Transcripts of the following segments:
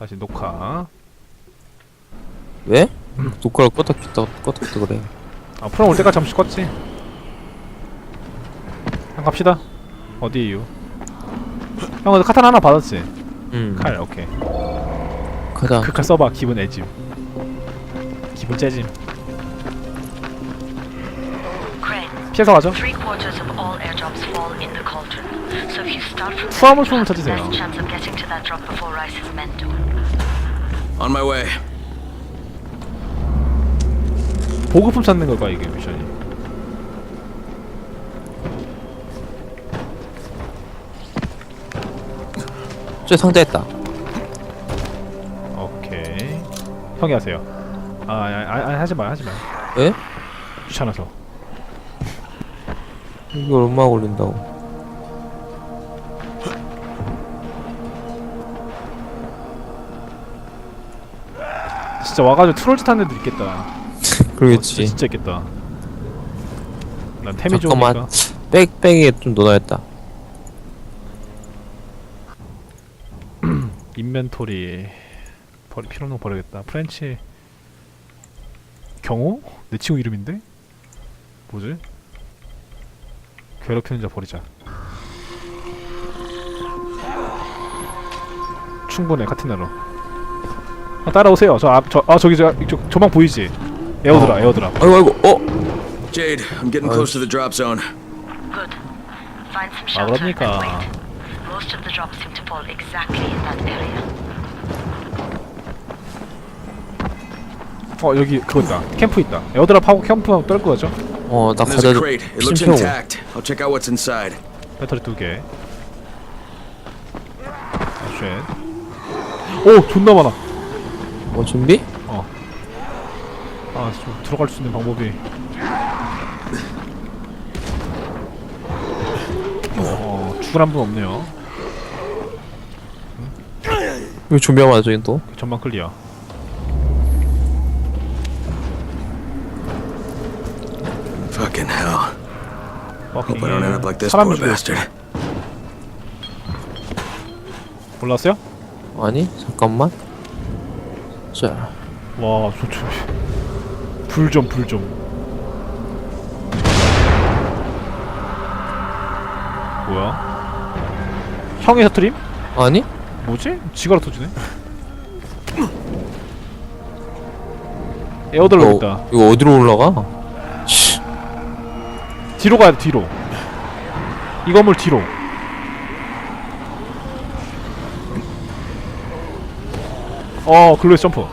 다시 녹화. 왜? 녹화를 껐다 켰다 껐다 켰다 그래 아, 프로 올 때까지 잠시 껐지. 형 갑시다. 어디에요? 형 근데 카타나 하나 받았지? 응 칼, 오케이. 가자 그 칼 써봐. 기분 애짐. 기분 째짐. 피해서 가죠. three quarters of all airdrops fall in the cauldron. So if you start from 투하물 the 총을 best 찾으세요. chance of getting to that drop before Rice's men do. On my way. 보급품 찾는 걸까 이게 미션이. 저 상자했다 오케이. 형이 하세요. 아, 아, 아, 아 하지 마요, 하지 마요. 왜? 귀찮아서. 이거 얼마 걸린다고 진짜 와가지고 트롤짓 하는 애들 있겠다. 어, 그러겠지 진짜, 진짜 있겠다. 난 템이 잠깐만. 좋으니까. 백백에 좀 넣어야겠다 인벤토리 버리 필요 없는 거 버려야겠다. 프렌치 경호? 내 친구 이름인데? 뭐지? 괴롭히는 자 버리자. 충분해 같은 애로. 아, 따라오세요. 저 앞, 저, 아 저기 저 이쪽 조망 보이지? 에어드랍, 에어드랍. 아이고 아이고 어? Jade, I'm getting close to the drop zone. Good. Find some 아 shelter and 그러니까 wait. Most of the drops seem to fall exactly in that area. 어 여기 그거 있다. 캠프 있다. 에어드랍 하고 캠프 떨 거죠? 어 나 There's 가자 a crate. It looks 심평 intact. I'll check out what's inside. 배터리 두 개. 아, 쉣. 오 존나 많아. 어 준비? 아, 좀 들어갈 수 있는 방법이. 어, 죽을 한 분 없네요. 이거 준비하면 하죠 이거 또 전망 클리어. Fucking hell. 버킹. Hope I don't end up like this 사람 poor 죽였어. bastard. 올라왔어요? 아니 잠깐만 자 와, 저, 저, 불 좀, 불 좀. 뭐야? 형이 터트림? 아니? 뭐지? 지가라 터지네? 이거, 있다. 이거 어디로 올라가? 씨 뒤로 가야 돼 뒤로 이 건물 뒤로 어 글로에스 점프.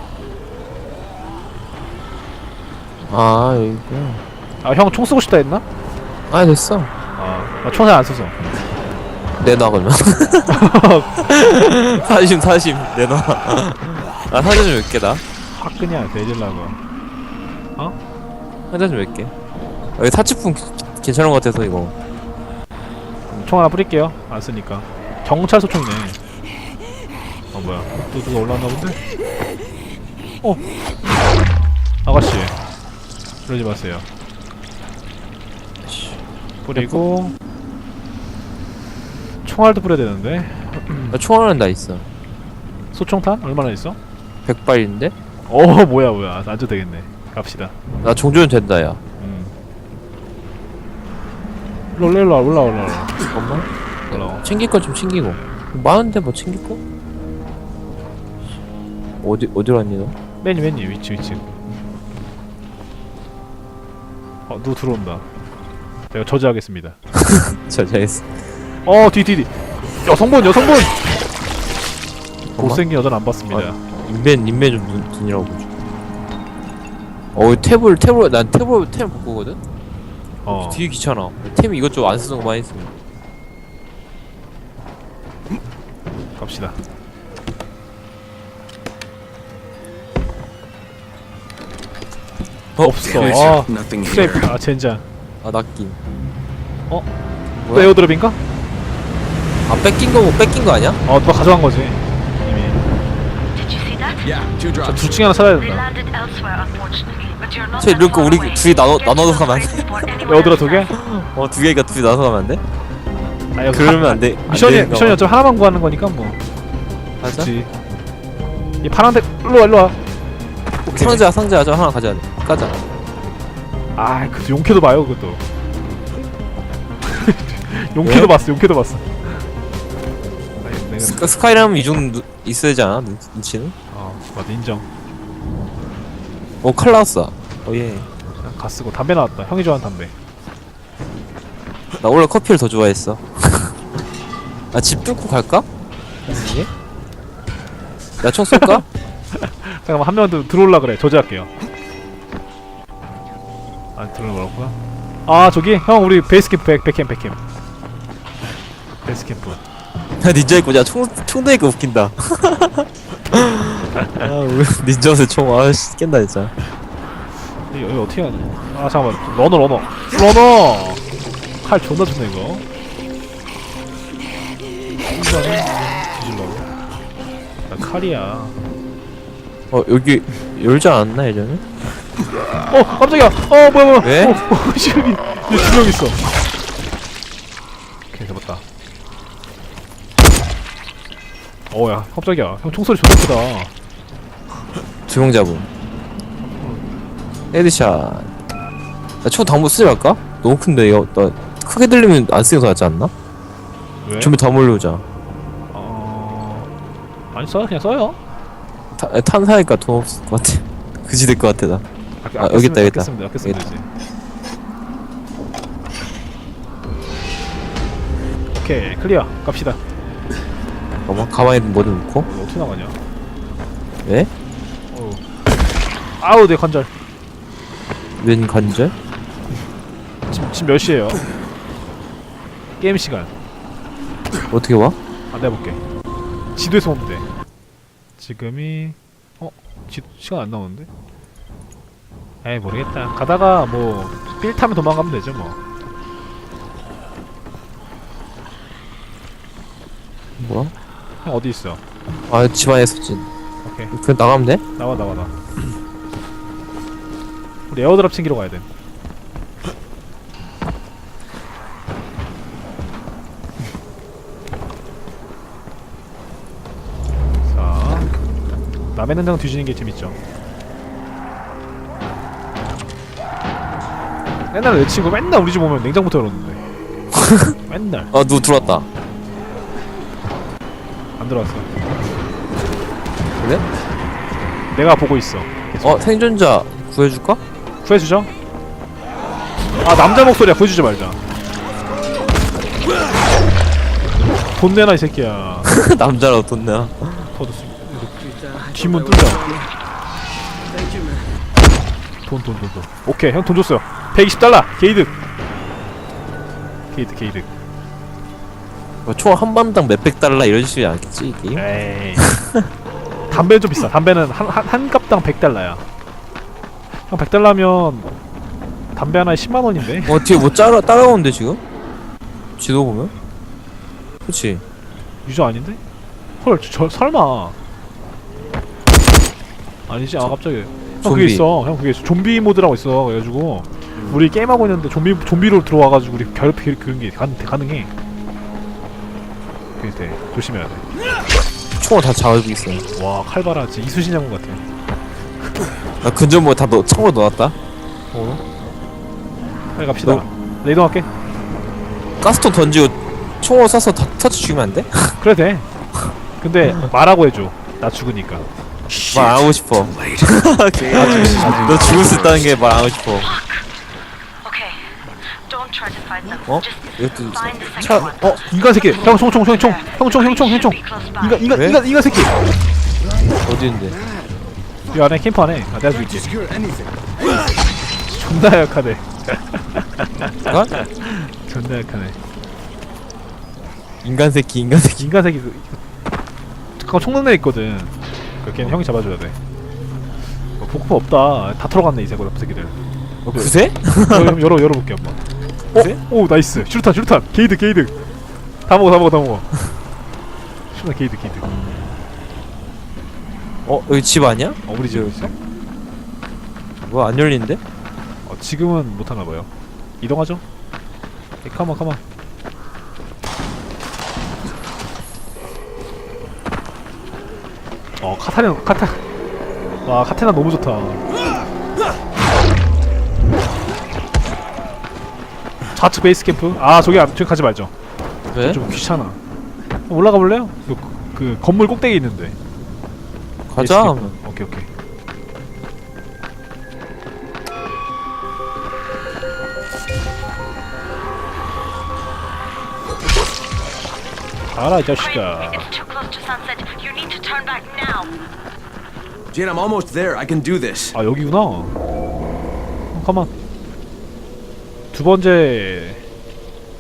아 이거. 아형 총 쓰고 싶다 했나? 아 됐어. 아 총을 안 써서. 내놔 그러면. 사심 사심. 내놔. 아 사자 좀 몇 개다 화끈이야 대질라고. 사자 좀 몇 개 여기 사치품 괜찮은 것 같아서 이거. 총 하나 뿌릴게요. 안 쓰니까. 경찰서 총이네 어 뭐야. 또 누가 올라왔나 본데? 어. 아가씨. 그러지 마세요. 뿌리고. 총알도 뿌려야 되는데. 나 총알은 다 있어. 소총탄? 얼마나 있어? 100발인데? 어 뭐야 뭐야. 앉아도 되겠네. 갑시다. 나 종조는 된다 야. 음. 일로 올라 올라 올라 잠깐만. 챙길 거 좀 챙기고. 많은데 뭐 챙길 거? 어디 어디로 왔니 너? 맨니 맨니 위치 위치 어 누구 들어온다. 내가 저지하겠습니다. 자 잘했어 어 뒤뒤뒤. 여성분 여성분! 못생긴 여자는 안 봤습니다. 인벤 인벤 좀 눈, 눈이라고 보죠 어 탭을 탭을 난 탭을 탭 바꾸거든? 어. 되게 귀찮아. 탭 이것저것 안 쓰는 거 많이 쓰면 갑시다 없어 그래. 아. 세이프 아 젠장 아 어? 또 뭐야? 에어드랍인가? 아 뺏긴 거고 뺏긴 거 아니야? 어 누가 가져간 거지 이미 Did you see that? Yeah, two drops. 둘 중에 하나 They 된다 landed elsewhere, unfortunately, but you're not 쟤 that 이럴 거 far 우리 away. 둘이 나눠- Get 나눠서 가면 안 돼? 에어드랍 두 개? now. 어두 개가 둘이 나눠서 가면 안 돼? 아, 여기 그러면 하- 안 돼. 안 미션이 되는가 미션이 봐. 어차피 하나만 구하는 거니까 뭐 맞아? 이 파란색 일로 와 일로 와 오케이. 상자 상자 저 하나 가져야 돼 까자. 아 그것도 용캐도 봐요 그것도. 용캐도 왜? 봤어 용캐도 봤어. 아니, 내가 스카, 스카이라면 이 정도 눈- 있어야 되지 않아? 눈- 눈치는? 어 맞아 인정. 오칼 나왔어. 어예. 가 쓰고 담배 나왔다. 형이 좋아하는 담배. 나 원래 커피를 더 좋아했어. 아 집 뚫고 갈까? 이게? 나총 쏠까? 잠깐만 한 명 더 들어올라 그래. 저지할게요 안 들어오라고요? 아 저기? 형 우리 베이스 캠프 백, 백캠 백캠. 베이스 캠프. 야 닌자 있고 야총총 대니까 웃긴다. 아 우리 닌자 옷에 총 아씨 깬다 진짜. 여기, 여기 어떻게 하냐 아 잠깐만. 러너 러너. 러너! 칼 존나 좋네 이거. 나 칼이야. 어 여기 열지 않았나 예전에? 어 깜짝이야. 어 뭐야 뭐야. 왜? 어, 어 여기 두명 있어. 오케이 잡았다. 어야 깜짝이야. 형 총소리 존나 크다. 두 명 잡음. 헤드샷. 나총 당무 쓰지 말까? 너무 큰데 이거. 나 크게 들리면 안 쓰는 거 낫지 않나? 왜? 좀비 더 몰려오자. 어... 아니 써요. 그냥 써요. 타, 탄사니까 돈 없을 것 같아. 그지 될 것 같아 나 아, 여기 있다, 여기 있다. 되지 오케이 클리어 갑시다 잠깐만 가만히 뭐든 놓고 이거 어떻게 나가냐 왜? 어우 아우 내 관절 웬 관절? 지금, 지금 몇 시에요? 게임 시간 어떻게 와? 안 내볼게 지도에서 보면 돼 지금이 어? 지, 시간 안 나오는데? 에이 모르겠다 가다가 뭐삘 타면 도망가면 되죠 뭐 뭐야? 형 어디 있어? 아 집안에 있었지 오케이 그냥 나가면 돼? 나와 나와 나 우리 에어드랍 챙기러 가야 돼 자, 남의 냉장 뒤지는 게 재밌죠. 옛날에 내 친구 맨날 우리 집 오면 냉장부터 열었는데. 맨날 아 누구 들어왔다 안 들어왔어. 그래? 내가 보고 있어. 어 생존자 구해줄까? 구해주죠. 아 남자 목소리야 구해주지 말자. 돈 내놔 이 새끼야. 남자라고 돈 내나 더도 쓰. 뒷문 뚫자. 돈돈돈 돈. 오케이 형 돈 줬어요. 120달러 게이득. 게이득 게이득. 뭐 총한 반당 몇백 달러 이런 식이 않겠지 이 게임? 에이. 담배는 좀 비싸. 담배는 한, 한, 한 값당 100달러야. 형 100달러면 담배 하나에 10만 원인데? 어 뒤에 뭐 따라 따라오는데 지금? 지도 보면? 그치 유저 아닌데? 헐, 저, 저 설마. 아니지, 아 갑자기. 형 그게 좀비. 있어. 형 그게 있어. 좀비 모드라고 있어. 그래가지고 우리 게임 하고 있는데 좀비 좀비로 들어와가지고 우리 괴롭히 그런 게 가능, 가능해. 그게 돼. 조심해야 돼. 총을 다 잡아주고 있어 와 칼바라 진짜 이수신 장군 같아. 나 근접 뭐다 넣, 창으로 넣어놨다 어? 빨리 갑시다. 나 이동할게. 가스통 던지고 총으로 쏴서 다 터치 죽이면 안 돼? 그래 돼. 근데 말하고 해줘. 나 죽으니까. 말안 하고 싶어 너 죽을 수 있다는 게 말안 하고 싶어 어? 이것도 차. 어 인간 새끼. 형 총 총 총 총. 형 총 형 총 형 총. 인간 인간 왜? 인간 인간 새끼. 어디 있는데 이 안에 캠프 안에. 아 내가 줄게. 존나 약하네. 인간? 존나 약하네. 인간 새끼 인간 새끼 인간 새끼 그 잠깐 총능내 있거든. 그 걔는 형이 잡아줘야 돼. 어, 복구 없다. 다 털어갔네 이 새끼들. 새끼들. 어, 그새? 열어 열어 열어볼게 한번. 어? 오 나이스. 슈루탄 슈루탄. 게이드 게이드. 다 먹어 다 먹어 다 먹어. 슈루탄 게이드 게이드. 어 여기 집 아니야? 어 우리 집 있어? 뭐야 안 열리는데? 어 지금은 못하나 봐요. 이동하죠. 예, 컴온 컴온. 어 카타나 카타 와 카테나 너무 좋다 좌측 베이스 캠프 아 저기 안- 저기 가지 말죠 왜? 좀 귀찮아 올라가 볼래요? 그, 그 건물 꼭대기 있는데 가자. 베이스 캠프. 오케이 오케이 가라 이 자식아 It's too close to sunset. You need to turn back now. Jane, I'm almost there. I can do this. 아 여기구나 어, 가만 두 번째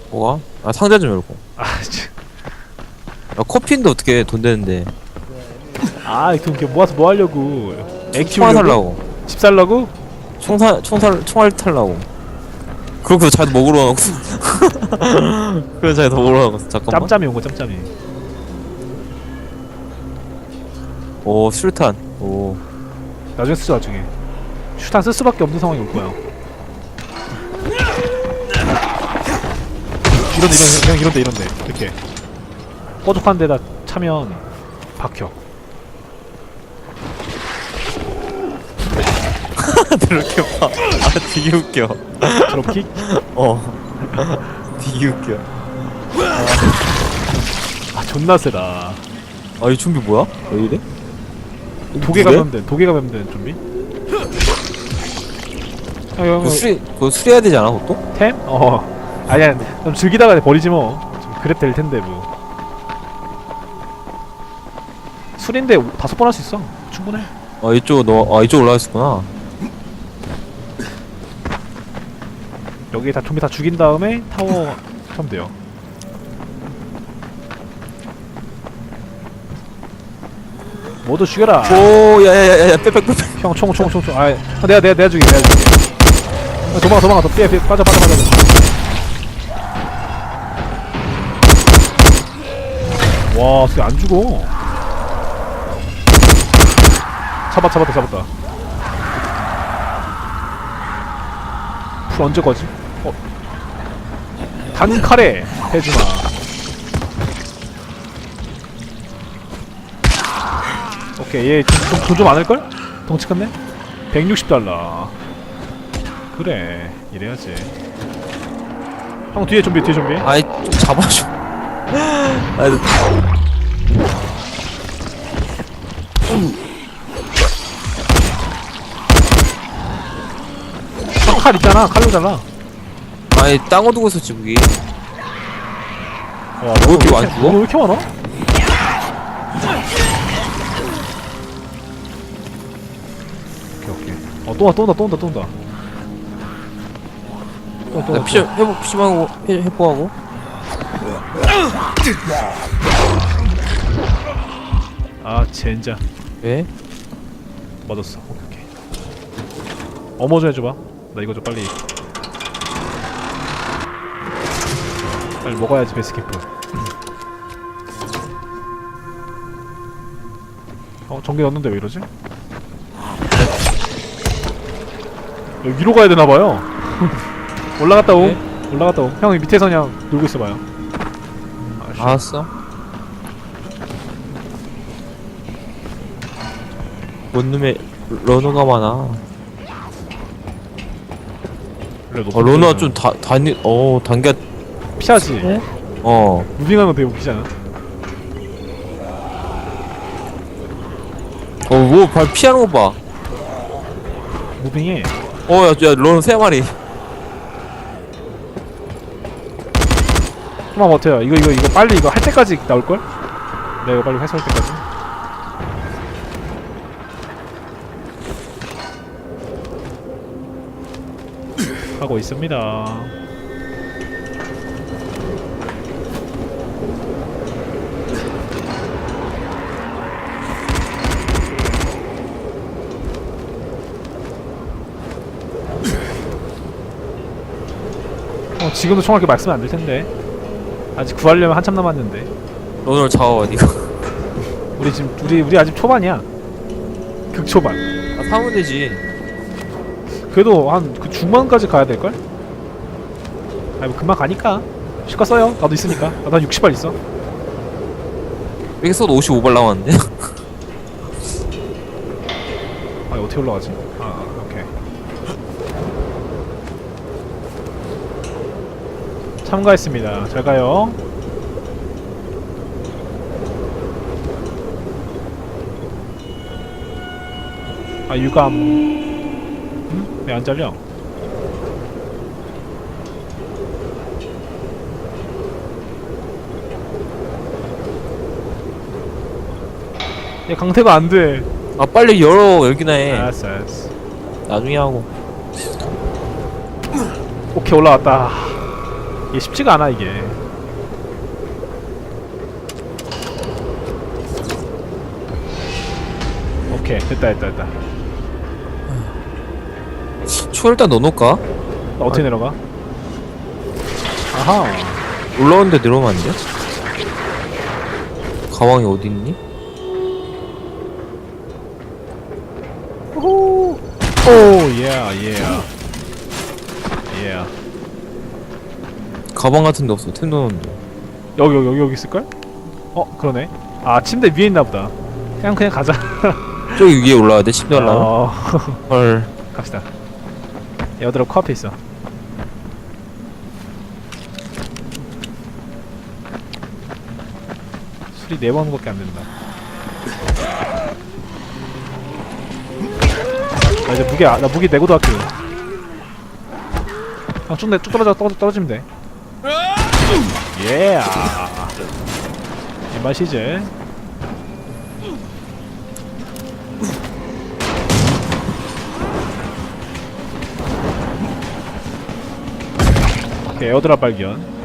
뭐가? 아 상자 좀 열고. 아 참. 야, 커피인데 어떻게 돈 되는데? 아, 돈 이렇게 모아서 뭐 하려고? 애 총알 키우려고? 살라고. 집 살라고? 총살 총살 총알 탈라고. 그렇게 자기도 먹으러 가고. 그래 자기도 먹으러 가고. 잠깐만. 짬짬이 온 거 짬짬이. 오 수류탄. 오. 나중에 쓰자 나중에. 슈탄 쓸 수밖에 없는 상황이 올 거야. 이런데 이런 그냥 이런데 이런데 이렇게 뾰족한 데다 차면 박혀. 이렇게 봐. 아 되게 웃겨. 드롭킥? 어. 되게 웃겨. 아 존나 세다. 아 이 좀비 뭐야? 왜 이래? 독에? 감염된 독에 감염된 좀비. 아, 형, 그거 수리 그거 수리해야 되지 않아 그것도? 템? 어. 아니야, 좀 즐기다가 버리지 뭐. 좀 그랩 될 텐데 뭐. 술인데 오- 다섯 번 할 수 있어. 충분해. 아 이쪽 너아 이쪽 올라가 있었구나. 여기 다 좀비 다 죽인 다음에 타워 하면 돼요. 모두 죽여라. 오 야야야야 빼빼빼빼. 형, 총, 총, 총, 총. 아, 내가, 내가, 내가 죽이, 내가 죽이. 아, 도망가, 도망가, 더 피해, 피해, 빠져, 빠져, 빠져. 와, 저게 안 죽어. 잡았, 잡았다, 잡았다. 풀 언제 거지? 어. 단칼에 해주마. 오케이, 얘돈좀 좀 많을걸? 덩치 컸네? 160달러. 그래, 이래야지. 형 뒤에 좀비, 뒤에 좀비. 아이 좀 잡아줘. 아이 형칼 있잖아, 칼로 잘라. 아이 땅어 두고 있었지 무기. 와, 왜 이렇게 많이 죽어? 너왜 이렇게 많아? 오케이, 오케이. 어, 또 와, 또 온다, 또 온다, 또 온다. 또, 또, 나 또. 피좀 회복 피심하고 회- 회복하고. 아, 젠장. 왜? 맞았어. 오케이, 오케이. 어머 좀 해줘봐. 나 이거 좀 빨리. 빨리 먹어야지 베스키프. 어 전기 넣었는데 왜 이러지? 여기 위로 가야 되나 봐요. 올라갔다 오. 네? 올라갔다 오. 형이 밑에서 그냥 놀고 있어봐요. 아씨. 알았어. 뭔 놈의 러너가 많아. 그래, 어 러너가 좀 다, 단이 어 단계 피하지. 어 무빙하는 거 되게 웃기잖아. 어 뭐 발 피하는 거 봐. 무빙에 어야 야, 러너 세 마리. 좀만 버텨요. 이거 이거 이거 빨리 이거 할 때까지 나올 걸? 내가 이거 빨리 회수할 때까지. 하고 있습니다. 어, 지금도 총알 이렇게 말쓰면 안될 텐데. 아직 구하려면 한참 남았는데. 러너를 잡아봐 니가. 우리 지금 우리 우리 아직 초반이야. 극초반. 아 사면 되지. 그래도 한 그 중반까지 가야 될 걸? 아니 뭐 금방 가니까. 실컷 써요. 나도 있으니까. 아, 난 60발 있어. 이렇게 써도 55발 남았는데. 아 어떻게 올라가지? 아, 아 오케이. 참가했습니다. 잘 가요. 아 유감. 응? 왜안 잘려? 얘 강태가 안 돼. 아 빨리 열어 열기나 해 알았어, 알았어. 나중에 하고 오케이 올라왔다. 이게 쉽지가 않아 이게. 오케이 됐다 됐다 됐다. 초 일단 넣어놓을까? 나 어떻게 내려가? 아하. 올라오는데 내려오면 안 돼? 가방이 어디 있니? 오, 오, 예, 예, 예. 가방 같은 데 없어 템 넣었는데 여기 여기 여기 여기 있을걸? 어 그러네. 아 침대 위에 있나 보다. 그냥 그냥 가자. 저기 위에 올라와야 돼? 10도 올라와 어, 헐 갑시다. 에어드롭 코앞에 있어. 술이 네 번밖에 안 된다. 나 이제 무게 아- 나 무게 내고도 할게요. 그냥 쭉, 내, 쭉 떨어져 떨어, 떨어지면 돼. 예. 이 맛이지. 오케이, 에어드랍 발견.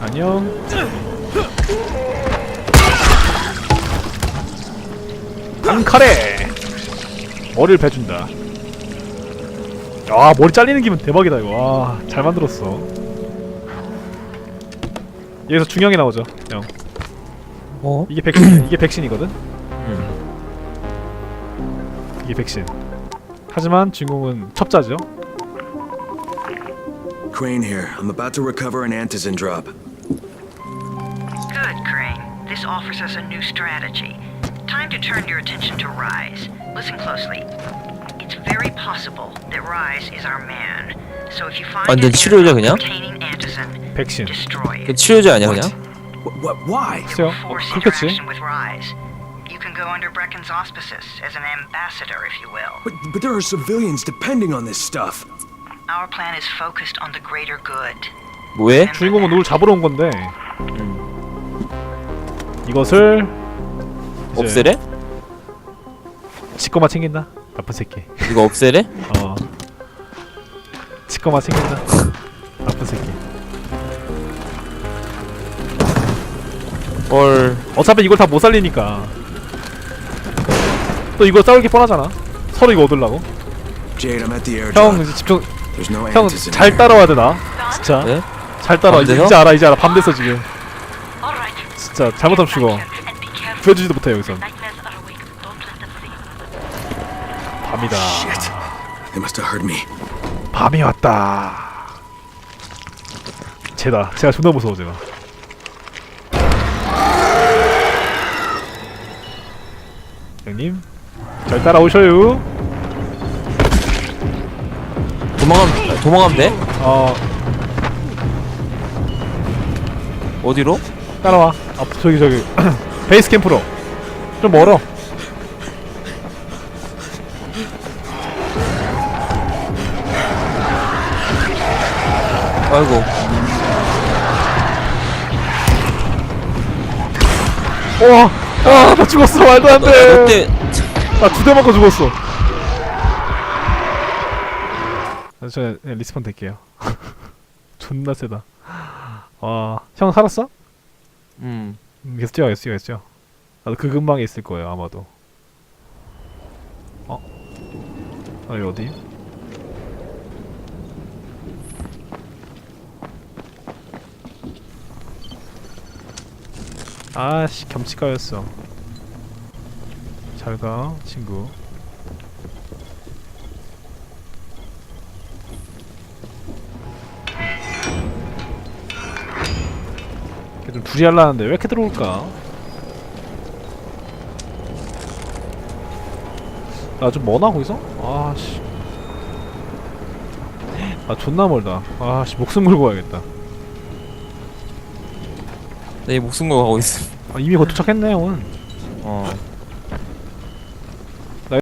안녕. 단칼에 머리를 베준다. 아 머리 잘리는 기분 대박이다 이거. 와, 잘 만들었어. 여기서 중형이 나오죠, 형. 어? 이게 백신, 이게 백신이거든. 응 이게 백신. 하지만 주인공은 첩자죠. Crane here. I'm about to recover an antizin drop. Good, Crane. This offers us a new strategy. Time to turn your attention to Rise. Listen closely. It's very possible that Rise is our man. So if you find 완전 airdrop 그냥? 백신. destroy 그 it. 치료제 아니야 그냥? 글쎄요. 어, 그렇겠지. interaction with Rise. You can go under Brecken's auspices as an ambassador, if you will. But, but there are civilians depending on this stuff. Our plan is focused on the greater good. 뭐해? 주인공은 누굴 잡으러 온 건데 이것을 없애래? 지 거만 챙긴다. 나쁜 새끼. 이거 없애래? 어. 지 거만 챙긴다. 나쁜 새끼. 헐 어차피 이걸 다 못 살리니까. 또 이거 싸울 게 뻔하잖아. 서로 이거 얻으려고. 형. 이제 집중. 형. 잘 따라와야 돼 나. 진짜. 네? 잘 따라와. 이제? 이제 알아 이제 알아. 밤 됐어 지금. 진짜 잘못하면 죽어. 구해주지도 못해 여기선. See. 밤이다. Shit. They must have heard me. 밤이 왔다. 쟤다. 제가 존나 무서워 제가. 형님 잘 따라오셔요. 도망가면 도망가면 돼? 어 어디로? 따라와. 아 저기 저기 베이스 캠프로. 좀 멀어. 아이고 와, 와, 나 죽었어. 말도 안 돼. 롯데 나 두 대 맞고 죽었어. 아, 저 그냥 리스폰 될게요. 존나 세다. 와, 형 살았어? 음 음, 계속 뛰어, 계속 뛰어, 계속 뛰어. 나도 그 근방에 있을 거예요, 아마도. 어? 아, 여기 어디? 아씨, 겸치가였어. 잘 가, 친구. 좀 둘이 하려는데 왜 이렇게 들어올까? 아좀 머나 거기서? 아씨. 아 존나 멀다. 아씨 목숨 걸고 가야겠다. 내 목숨 걸고 가고 있어 아, 이미 거 도착했네 형은 어